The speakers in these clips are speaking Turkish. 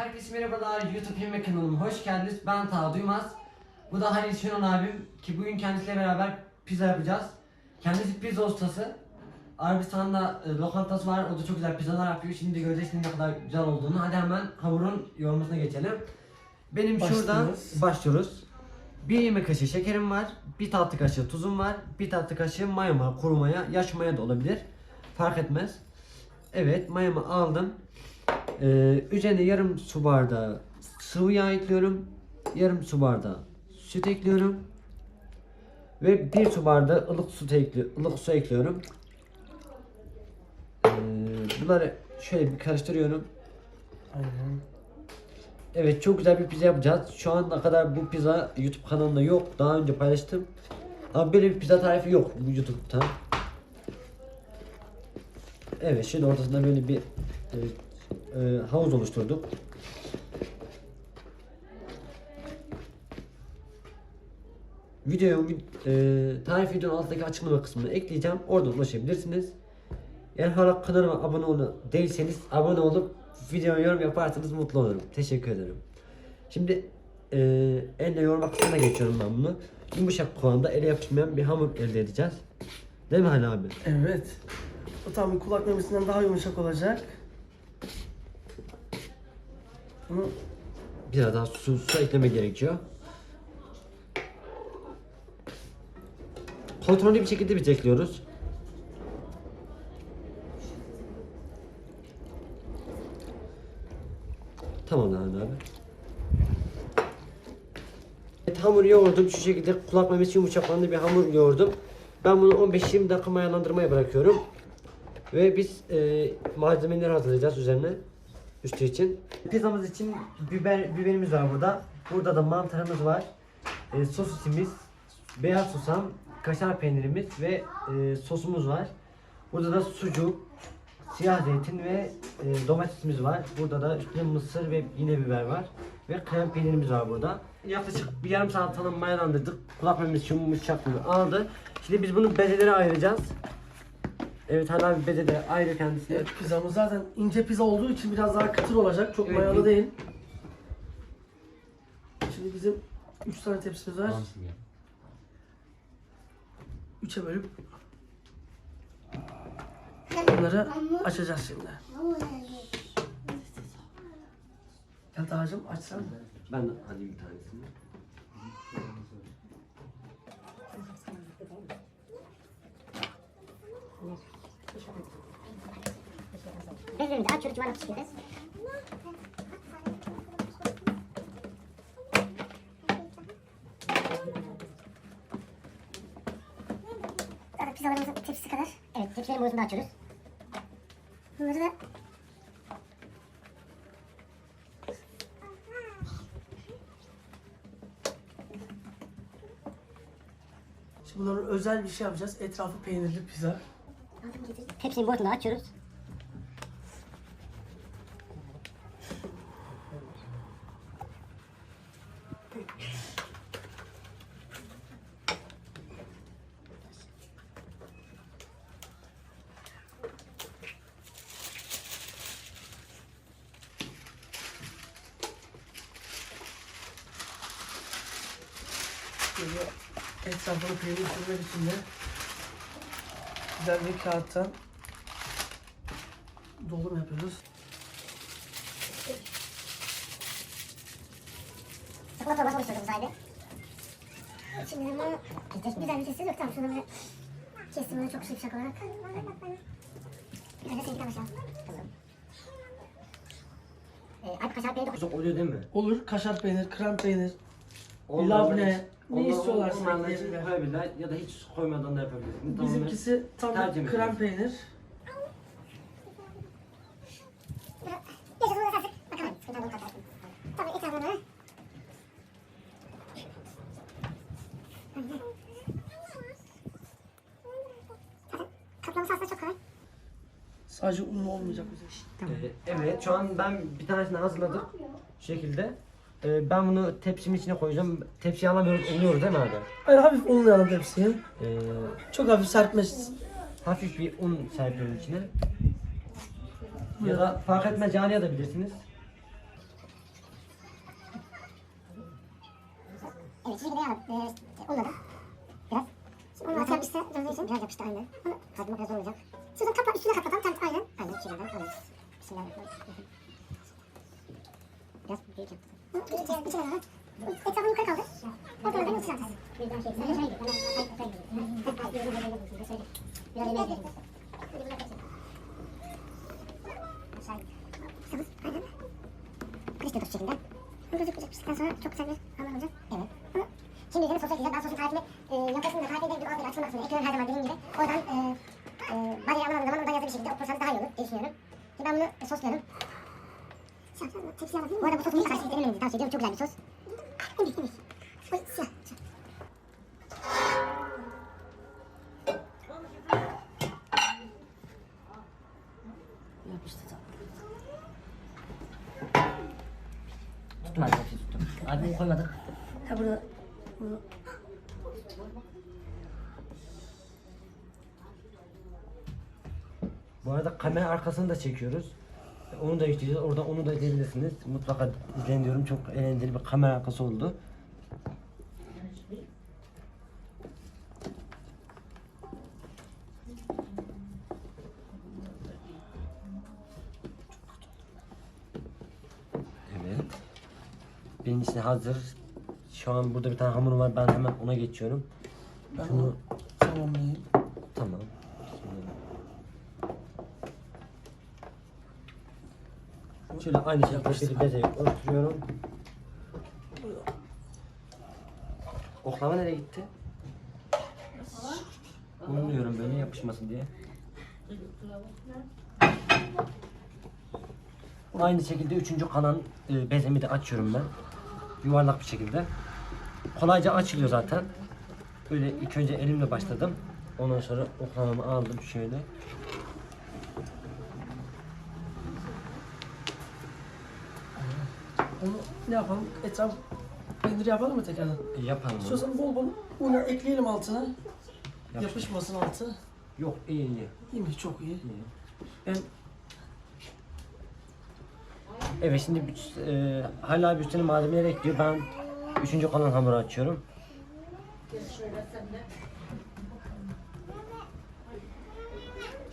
Herkese merhabalar YouTube Yemek kanalıma hoş geldiniz. Ben Taha Duymaz. Bu da Halil Şenon abim ki bugün kendisiyle beraber pizza yapacağız. Kendisi pizza ustası. Arabistan'da e, lokantası var. O da çok güzel pizzalar yapıyor. Şimdi göreceğiz şimdi ne kadar güzel olduğunu. Hadi hemen hamurun yoğurmasına geçelim. Benim şuradan Başlıyoruz. başlıyoruz. Bir yemek kaşığı şekerim var. Bir tatlı kaşığı tuzum var. Bir tatlı kaşığı mayam var. Kuru maya. Yaş maya da olabilir. Fark etmez. Evet mayamı aldım. Ee, üzerine yarım su bardağı sıvı yağ ekliyorum. Yarım su bardağı süt ekliyorum. Ve bir su bardağı ılık su ekli ılık su ekliyorum. Ee, bunları şöyle bir karıştırıyorum. Aynen. Evet çok güzel bir pizza yapacağız. Şu ana kadar bu pizza YouTube kanalında yok. Daha önce paylaştım. Ama böyle bir pizza tarifi yok YouTube'da. Evet şimdi ortasında böyle bir e, e, havuz oluşturduk. Videoyu e, tarif videonun altındaki açıklama kısmına ekleyeceğim. Oradan ulaşabilirsiniz. Eğer hala kanalıma abone ol değilseniz abone olup videoya yorum yaparsanız mutlu olurum. Teşekkür ederim. Şimdi e, elle yoğurma kısmına geçiyorum ben bunu. Yumuşak kıvamda ele yapışmayan bir hamur elde edeceğiz. Değil mi Ali abi? Evet. Bu tam kulak memesinden daha yumuşak olacak. Bunu Biraz daha su, su ekleme gerekiyor. Kontrollü bir şekilde biz ekliyoruz. Tamam abi. Evet, hamur yoğurdum. Şu şekilde kulak memesi yumuşaklandı bir hamur yoğurdum. Ben bunu 15-20 dakika mayalandırmaya bırakıyorum. Ve biz e, malzemeleri hazırlayacağız üzerine. Üstü için. Pizzamız için biber biberimiz var burada. Burada da mantarımız var. E, sosisimiz, beyaz susam, kaşar peynirimiz ve e, sosumuz var. Burada da sucuk, siyah zeytin ve e, domatesimiz var. Burada da üstüne mısır ve yine biber var. Ve krem peynirimiz var burada. Yaklaşık bir yarım saat falan mayalandırdık. Kulak memesi yumuşaklığını aldı. Şimdi biz bunu bezelere ayıracağız. Evet hala bir bezeleri ayrı kendisine. evet, pizzamız zaten ince pizza olduğu için biraz daha kıtır olacak. Çok Evet, mayalı değil. Şimdi bizim 3 tane tepsimiz var. 3'e bölüp bunları açacağız şimdi. Gel Taha'cığım açsan. Ben de alayım bir tanesini. Bezlerimizi açıyoruz, yuvarlak çıkıyoruz. Zaten pizzalarımızın tepsisi kadar. Evet, tepsilerin boyutunu da açıyoruz. Bunları da Şimdi bunların özel bir şey yapacağız. Etrafı peynirli pizza. tepsinin boyutunu açıyoruz. Böyle etrafını peynir sürmek için de güzel bir kağıttan dolum yapıyoruz. Sakla torbası oluşturdum sayede. Şimdi bunu güzel bir sessiz yok. Tamam şunu böyle kestim bunu çok şıpşak olarak. Seninki aşağı. Tamam. Ee, Alp kaşar peyniri de oluyor değil mi? Olur kaşar peynir, krem peynir. Labne, ne onlarla- istiyorlarsa ekleyebilirler. koyabilirler ya da hiç koymadan da yapabilirsiniz. Tamamen- Bizimkisi tam tercih krem ediyoruz. peynir. Kaplaması aslında çok kolay. Sadece un olmayacak bize. Ee, evet şu an ben bir tanesini hazırladık şu şekilde. Ee, ben bunu tepsimin içine koyacağım. Tepsi alamıyoruz, oluyoruz değil mi abi? Hayır hafif unlayalım tepsiyi. Ee, Çok hafif serpmesiz. hafif bir un serpiyorum içine. Ya da fark etmez yağını yadabilirsiniz. Evet şimdi bir de yağ- unladım. Biraz. Şimdi onu atacağım işte biraz için. Biraz yapıştı aynen. Onu kazmak biraz zor olacak. Şimdi onu kapa, üstüne kapatalım. Tam aynen. Aynen şuradan alırız. Bismillahirrahmanirrahim. Biraz büyük yaptım. Daha. Etrafını yukarı kaldır. Da daha şey. Sen. Karıştırdık şu şekilde. Bunu yapıştıktan sonra çok güzel bir hamur olacak. Evet. Bunu Şimdi üzerine sos ekleyeceğim. Ben sosun tarifini e, yapasını da tarif edebilirim. Altını açılmak için ekliyorum her zaman dediğim gibi. Oradan e, e, bariyer almadığım zaman oradan yazılı bir şekilde okursanız daha iyi olur diye düşünüyorum. Şimdi ben bunu sosluyorum. Bu arada bu sosu mutlaka siz denemenizi tavsiye ediyorum. Çok güzel bir sos. Emir, emir. Oy, tamam. Tuttum hadi bakayım tuttum. Bunu koymadık. Ha burada Bu arada kamera arkasını da çekiyoruz. Onu da yükleyeceğiz. Orada onu da izleyebilirsiniz. Mutlaka izleyin diyorum. Çok eğlenceli bir kamera arkası oldu. Evet. Birincisi hazır. Şu an burada bir tane hamur var. Ben hemen ona geçiyorum. ben Şunu tamamlayayım. Tamam. Şöyle aynı şekilde bir bezeyi oturuyorum. Oklava nereye gitti? Unluyorum böyle yapışmasın diye. Aynı şekilde üçüncü kalan e, bezemi de açıyorum ben. Yuvarlak bir şekilde. Kolayca açılıyor zaten. Böyle ilk önce elimle başladım. Ondan sonra oklavamı aldım şöyle. Onu ne yapalım? Etraf peynir yapalım mı tekrardan? E, yapalım. İstiyorsan bol bol unu ekleyelim altına. Yap. Yapışmasın altı. Yok iyi iyi. İyi mi? Çok iyi. iyi. Ben Evet şimdi e, hala bir sürü malzemeler ekliyor. Ben üçüncü kalan hamuru açıyorum.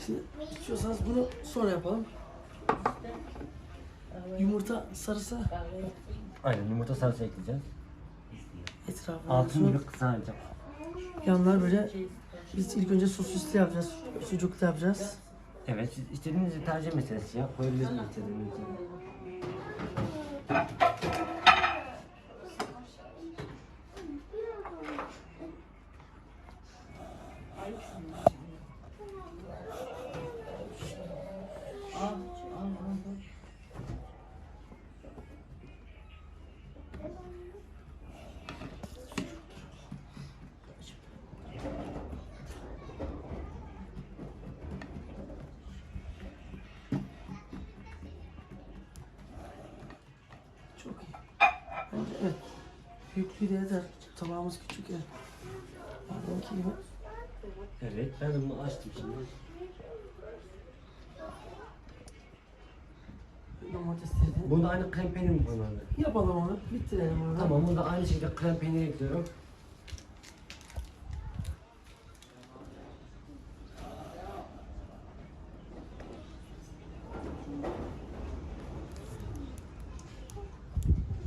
şimdi istiyorsanız bunu sonra yapalım. Yumurta sarısı Aynen yumurta sarısı ekleyeceğiz. etrafına Altını bir kısaracak. Yanlar böyle biz ilk önce sosisli yapacağız. Sucuklu yapacağız. Evet siz istediğiniz bir tercih meselesi ya. Koyabilirsiniz istediğinizi. Büyüklüğü de yeter. Tabağımız küçük ya. Benimki gibi. Evet ben bunu açtım şimdi. Domatesleri de. Bunda aynı krem peynir mi koymalı? Yapalım onu. Bitirelim onu. Tamam bunda aynı şekilde krem peynir ekliyorum.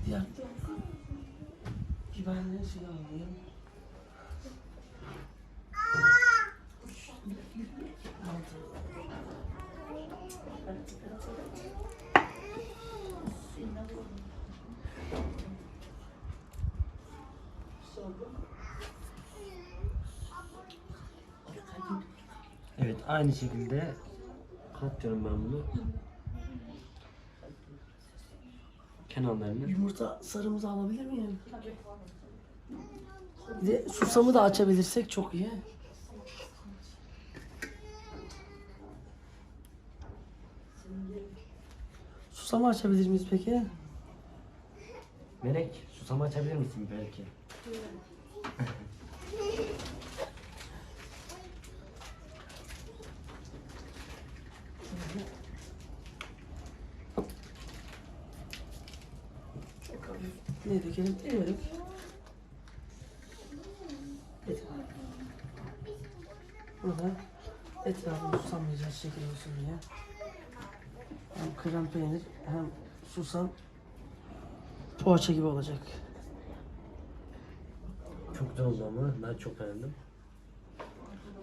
Diğer biberleri şey alayım. Evet aynı şekilde katıyorum ben bunu. Kenarlarını. Yumurta sarımızı alabilir miyim? Bir de susamı da açabilirsek çok iyi. Susamı açabilir miyiz peki? Melek susama açabilir misin belki? Ne dökelim? Ne dökelim? Etrafını. Burada etrafını susamayacak şekilde olsun diye. Hem krem peynir hem susam poğaça gibi olacak. Çok güzel oldu ama ben çok beğendim.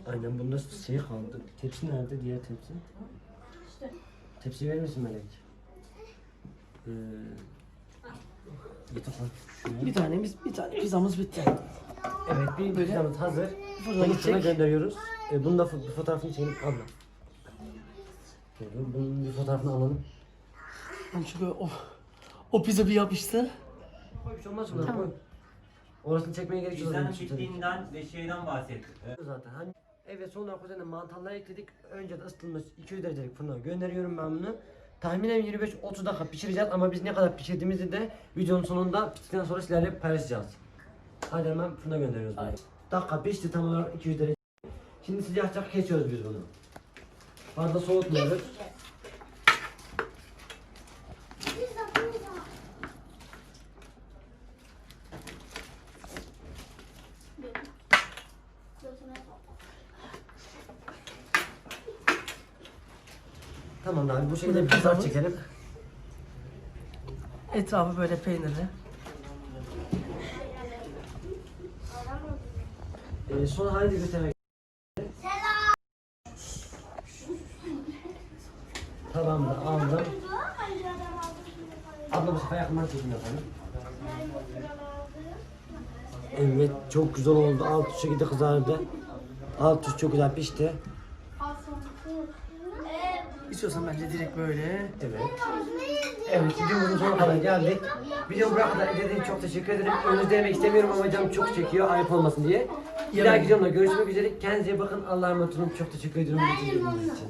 Aynen bunda şey kaldı. Tepsi nerede? Diğer tepsi. Tepsi verir misin Melek? Ee, getir bak şuraya. Bir tanemiz, bir tane pizzamız bitti. Evet bir Böyle pizzamız hazır. fırına Bunu fırına gidecek. gönderiyoruz. Ee, bunun da fo- fotoğrafını çekip abla. Şöyle, Bunun bir fotoğrafını alalım. Ben çünkü o, o pizza bir yapıştı. Koy bir şey olmaz mı? Tamam. Orasını çekmeye gerek yok. Ki. bittiğinden ve şeyden bahset. Ee, zaten. Hani evet son olarak üzerine mantarları ekledik. Önce de ısıtılmış 200 derecelik fırına gönderiyorum ben bunu. Tahminen 25-30 dakika pişireceğiz ama biz ne kadar pişirdiğimizi de videonun sonunda piştikten sonra sizlerle paylaşacağız. Hadi hemen fırına gönderiyoruz bunu. Aynen. Dakika pişti tam olarak 200 derece. Şimdi sıcak sıcak kesiyoruz biz bunu. Fazla soğutmuyoruz. Tamam abi bu şekilde bir pizza çekelim. Etrafı böyle peynirli. Ee, son halini de göstermek Tamamdır aldım. Abla bu sefer yakından çekim yapalım. Evet çok güzel oldu. Alt üst şekilde kızardı. Alt üst çok güzel pişti. İstiyorsan bence direkt böyle. Evet. Evet videomuzun sonuna kadar geldik. Videomu buraya kadar izlediğiniz için çok teşekkür ederim. Önünüzde yemek istemiyorum ama canım çok çekiyor ayıp olmasın diye. Bir dahaki videomda görüşmek üzere. Kendinize iyi bakın. Allah'a emanet olun. Çok teşekkür ediyorum. bu için.